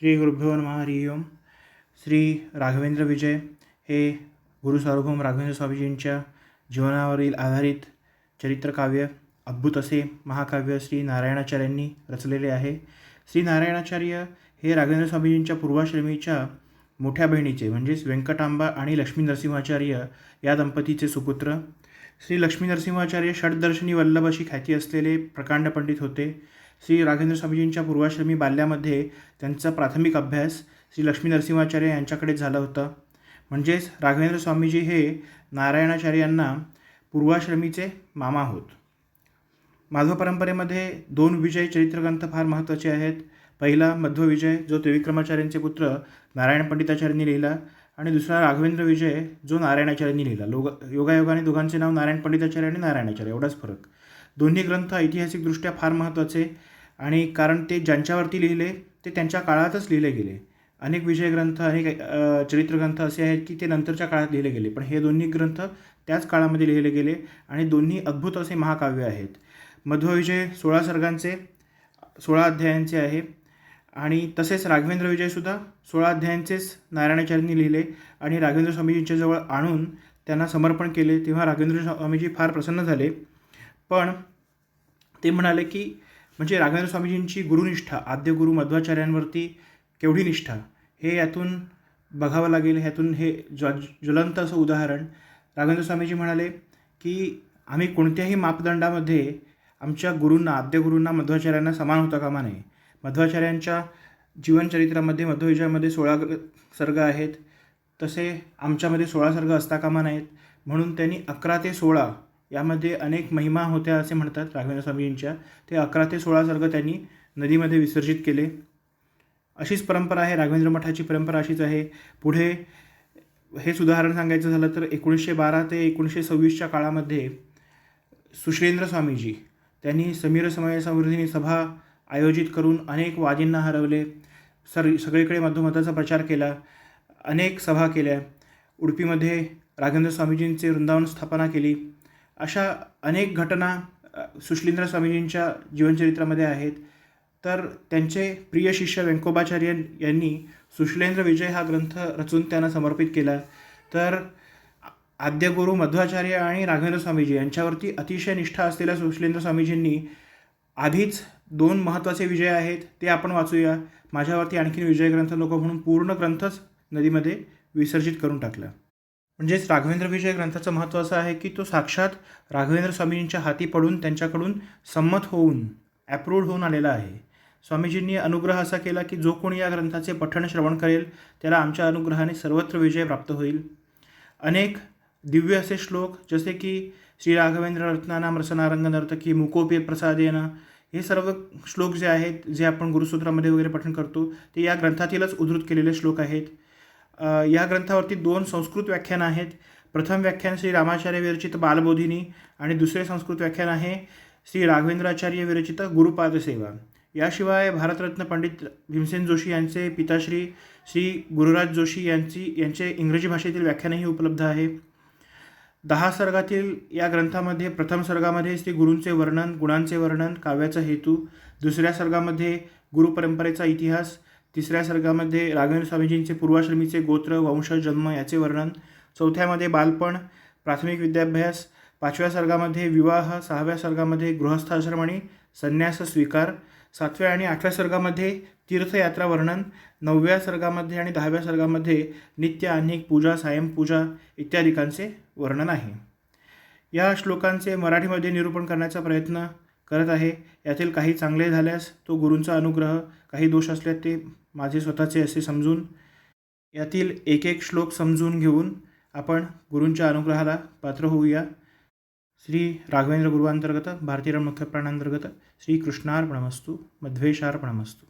श्री गुरुभ्यो नमः हरी ओम। श्री राघवेंद्र विजय हे गुरु सार्वभौम राघवेंद्र स्वामीजींच्या जीवनावरील आधारित चरित्रकाव्य अद्भुत असे महाकाव्य श्री नारायणाचार्यांनी रचलेले आहे. श्री नारायणाचार्य हे राघवेंद्र स्वामीजींच्या पूर्वाश्रमीच्या मोठ्या बहिणीचे म्हणजेच व्यंकटांबा आणि लक्ष्मी नरसिंहाचार्य या दंपतीचे सुपुत्र. श्री लक्ष्मी नरसिंहाचार्य षडदर्शनी वल्लभ अशी ख्याती असलेले प्रकांड पंडित होते. श्री राघवेंद्र स्वामीजींच्या पूर्वाश्रमी बाल्यामध्ये त्यांचा प्राथमिक अभ्यास श्री लक्ष्मी नरसिंहाचार्य यांच्याकडे झाला होता. म्हणजेच राघवेंद्र स्वामीजी हे नारायणाचार्यांना पूर्वाश्रमीचे मामा होत. माधव परंपरेमध्ये दोन विजय चरित्रग्रंथ फार महत्त्वाचे आहेत. पहिला मध्व विजय जो त्रिविक्रमाचार्यांचे पुत्र नारायण पंडिताचार्यांनी लिहिला आणि दुसरा राघवेंद्र विजय जो नारायणाचार्यांनी लिहिला. लोग योगायोगाने दोघांचे नाव नारायण पंडिताचार्य आणि नारायणाचार्य एवढाच फरक. दोन्ही ग्रंथ ऐतिहासिकदृष्ट्या फार महत्त्वाचे. आणि कारण ते ज्यांच्यावरती लिहिले ते त्यांच्या काळातच लिहिले गेले. अनेक विजय ग्रंथ अनेक चरित्रग्रंथ असे आहेत की ते नंतरच्या काळात लिहिले गेले. पण हे दोन्ही ग्रंथ त्याच काळामध्ये लिहिले गेले आणि दोन्ही अद्भुत असे महाकाव्य आहेत. मध्वविजय सोळा सर्गांचे सोळा अध्यायांचे आहे. आणि तसेच राघवेंद्र विजयसुद्धा सोळा अध्यायांचेच नारायणाचार्यांनी लिहिले आणि राघवेंद्र स्वामीजींच्या जवळ आणून त्यांना समर्पण केले. तेव्हा राघवेंद्र स्वामीजी फार प्रसन्न झाले. पण ते म्हणाले की म्हणजे राघवेंद्र स्वामीजींची गुरुनिष्ठा आद्य गुरु मध्वाचार्यांवरती केवढी निष्ठा? हे यातून बघावं लागेल ह्यातून हे ज्व ज्वलंत असं उदाहरण. राघवेंद्र स्वामीजी म्हणाले की आम्ही कोणत्याही मापदंडामध्ये आमच्या गुरूंना आद्य गुरूंना मध्वाचार्यांना समान होता कामा नये. मध्वाचार्यांच्या जीवनचरित्रामध्ये मध्वविजयामध्ये सोळा सर्ग आहेत. तसे आमच्यामध्ये सोळा सर्ग असता कामा नाहीत म्हणून त्यांनी अकरा ते सोळा यामध्ये अनेक महिमा होत्या असे म्हणतात राघवेंद्र स्वामीजींच्या ते अकरा ते सोळा सर्ग त्यांनी नदीमध्ये विसर्जित केले. अशीच परंपरा आहे राघवेंद्र मठाची परंपरा अशीच आहे. पुढे हेच उदाहरण सांगायचं झालं तर एकोणीसशे बारा ते एकोणीसशे सव्वीसच्या काळामध्ये सुश्रेंद्र स्वामीजी त्यांनी समीर समय समृद्धीनी सभा आयोजित करून अनेक वादींना हरवले. सर सगळीकडे मधोमधाचा प्रचार केला. अनेक सभा केल्या. उडपीमध्ये राघवेंद्र स्वामीजींचे वृंदावन स्थापना केली. अशा अनेक घटना अ, स्वामीजींच्या जीवनचरित्रामध्ये आहेत. तर त्यांचे प्रिय शिष्य व्यंकोबाचार्य यांनी सुश्लेंद्र विजय हा ग्रंथ रचून त्यांना समर्पित केला. तर आद्यगुरू मध्वाचार्य आणि राघवेंद्र स्वामीजी यांच्यावरती अतिशय निष्ठा असलेल्या सुश्लेंद्र स्वामीजींनी आधीच दोन महत्त्वाचे विजय आहेत ते आपण वाचूया. माझ्यावरती आणखीन विजय ग्रंथ नको म्हणून पूर्ण ग्रंथच नदीमध्ये विसर्जित करून टाकला. म्हणजेच राघवेंद्र विजय ग्रंथाचं महत्त्व असं आहे की तो साक्षात राघवेंद्र स्वामीजींच्या हाती पडून त्यांच्याकडून संमत होऊन ॲप्रूव्ड होऊन आलेला आहे. स्वामीजींनी अनुग्रह असा केला की जो कोणी या ग्रंथाचे पठण श्रवण करेल त्याला आमच्या अनुग्रहाने सर्वत्र विजय प्राप्त होईल. अनेक दिव्य असे श्लोक जसे की श्री राघवेंद्र रत्नानाम रसनारंग नर्तकी मुकोपे प्रसादेन हे सर्व श्लोक जे आहेत जे आपण गुरुसूत्रामध्ये वगैरे पठण करतो ते या ग्रंथातीलच उद्धृत केलेले श्लोक आहेत. या ग्रंथावरती दोन संस्कृत व्याख्यान आहेत. प्रथम व्याख्यान श्री रामाचार्य विरचित बालबोधिनी आणि दुसरे संस्कृत व्याख्यान आहे श्री राघवेंद्राचार्य विरचित गुरुपाद सेवा. याशिवाय भारतरत्न पंडित भीमसेन जोशी यांचे पिताश्री श्री गुरुराज जोशी यांची यांचे इंग्रजी भाषेतील व्याख्यानही उपलब्ध आहे. दहा सर्गातील या ग्रंथामध्ये प्रथम सर्गामध्ये श्री गुरूंचे वर्णन गुणांचे वर्णन काव्याचा हेतू दुसऱ्या सर्गामध्ये गुरुपरंपरेचा इतिहास तिसऱ्या सर्गामध्ये राघवेंद्र स्वामीजींचे पूर्वाश्रमीचे गोत्र वंश जन्म याचे वर्णन. चौथ्यामध्ये बालपण प्राथमिक विद्याभ्यास. पाचव्या सर्गामध्ये विवाह. सहाव्या सर्गामध्ये गृहस्थाश्रम आणि संन्यास स्वीकार. सातव्या आणि आठव्या सर्गामध्ये तीर्थयात्रा वर्णन. नवव्या सर्गामध्ये आणि दहाव्या सर्गामध्ये नित्य अनेक पूजा सायंपूजा इत्यादिकांचे वर्णन आहे. या श्लोकांचे मराठीमध्ये निरूपण करण्याचा प्रयत्न करत आहे. यातील काही चांगले झाल्यास तो गुरूंचा अनुग्रह काही दोष असल्यास ते माझे स्वतःचे असे समजून यातील एक एक श्लोक समजून घेऊन आपण गुरूंच्या अनुग्रहाला पात्र होऊया. श्री राघवेंद्र गुरुवांतर्गत भारतीय मुख्य प्राणांतर्गत श्रीकृष्णार्पणमस्तू मध्वेशार्पणमस्तू.